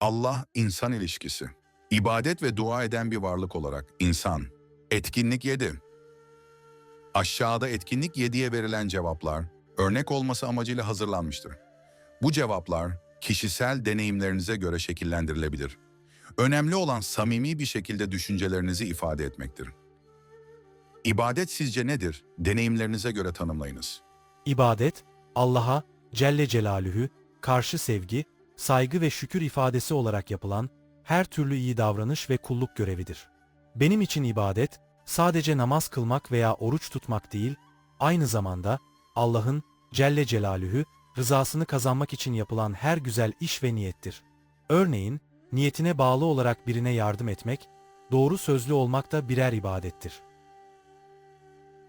Allah-insan ilişkisi. İbadet ve dua eden bir varlık olarak insan. Etkinlik 7. Aşağıda etkinlik 7'ye verilen cevaplar örnek olması amacıyla hazırlanmıştır. Bu cevaplar kişisel deneyimlerinize göre şekillendirilebilir. Önemli olan samimi bir şekilde düşüncelerinizi ifade etmektir. İbadet sizce nedir? Deneyimlerinize göre tanımlayınız. İbadet, Allah'a Celle Celaluhu karşı sevgi, saygı ve şükür ifadesi olarak yapılan her türlü iyi davranış ve kulluk görevidir. Benim için ibadet, sadece namaz kılmak veya oruç tutmak değil, aynı zamanda Allah'ın Celle Celaluhu rızasını kazanmak için yapılan her güzel iş ve niyettir. Örneğin, niyetine bağlı olarak birine yardım etmek, doğru sözlü olmak da birer ibadettir.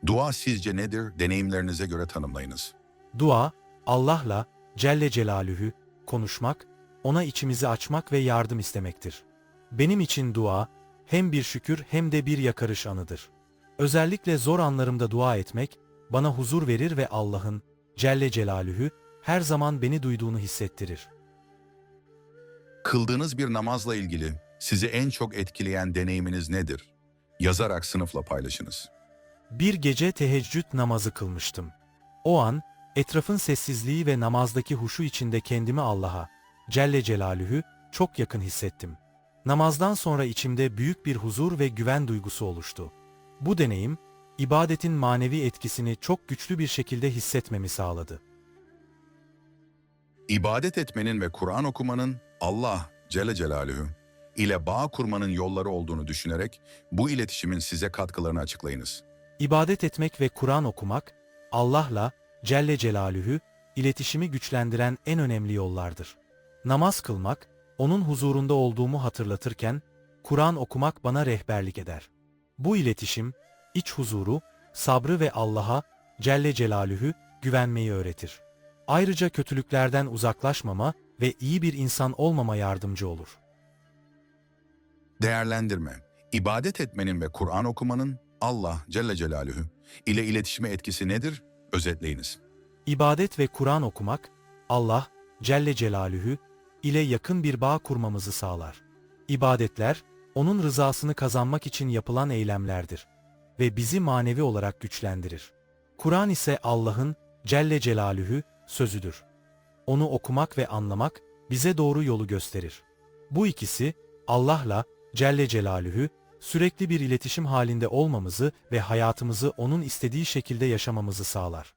Dua sizce nedir? Deneyimlerinize göre tanımlayınız. Dua, Allah'la Celle Celaluhu konuşmak, ona içimizi açmak ve yardım istemektir. Benim için dua, hem bir şükür hem de bir yakarış anıdır. Özellikle zor anlarımda dua etmek, bana huzur verir ve Allah'ın, Celle Celaluhu, her zaman beni duyduğunu hissettirir. Kıldığınız bir namazla ilgili sizi en çok etkileyen deneyiminiz nedir? Yazarak sınıfla paylaşınız. Bir gece teheccüd namazı kılmıştım. O an, etrafın sessizliği ve namazdaki huşu içinde kendimi Allah'a, Celle Celaluhu, çok yakın hissettim. Namazdan sonra içimde büyük bir huzur ve güven duygusu oluştu. Bu deneyim, ibadetin manevi etkisini çok güçlü bir şekilde hissetmemi sağladı. İbadet etmenin ve Kur'an okumanın Allah Celle Celaluhu ile bağ kurmanın yolları olduğunu düşünerek bu iletişimin size katkılarını açıklayınız. İbadet etmek ve Kur'an okumak, Allah'la Celle Celaluhu iletişimi güçlendiren en önemli yollardır. Namaz kılmak, onun huzurunda olduğumu hatırlatırken, Kur'an okumak bana rehberlik eder. Bu iletişim, iç huzuru, sabrı ve Allah'a Celle Celaluhu güvenmeyi öğretir. Ayrıca kötülüklerden uzaklaşmama ve iyi bir insan olmama yardımcı olur. Değerlendirme. İbadet etmenin ve Kur'an okumanın Allah Celle Celaluhu ile iletişime etkisi nedir? Özetleyiniz. İbadet ve Kur'an okumak, Allah, Celle Celaluhu ile yakın bir bağ kurmamızı sağlar. İbadetler, onun rızasını kazanmak için yapılan eylemlerdir ve bizi manevi olarak güçlendirir. Kur'an ise Allah'ın Celle Celaluhu sözüdür. Onu okumak ve anlamak bize doğru yolu gösterir. Bu ikisi Allah'la Celle Celaluhu sürekli bir iletişim halinde olmamızı ve hayatımızı onun istediği şekilde yaşamamızı sağlar.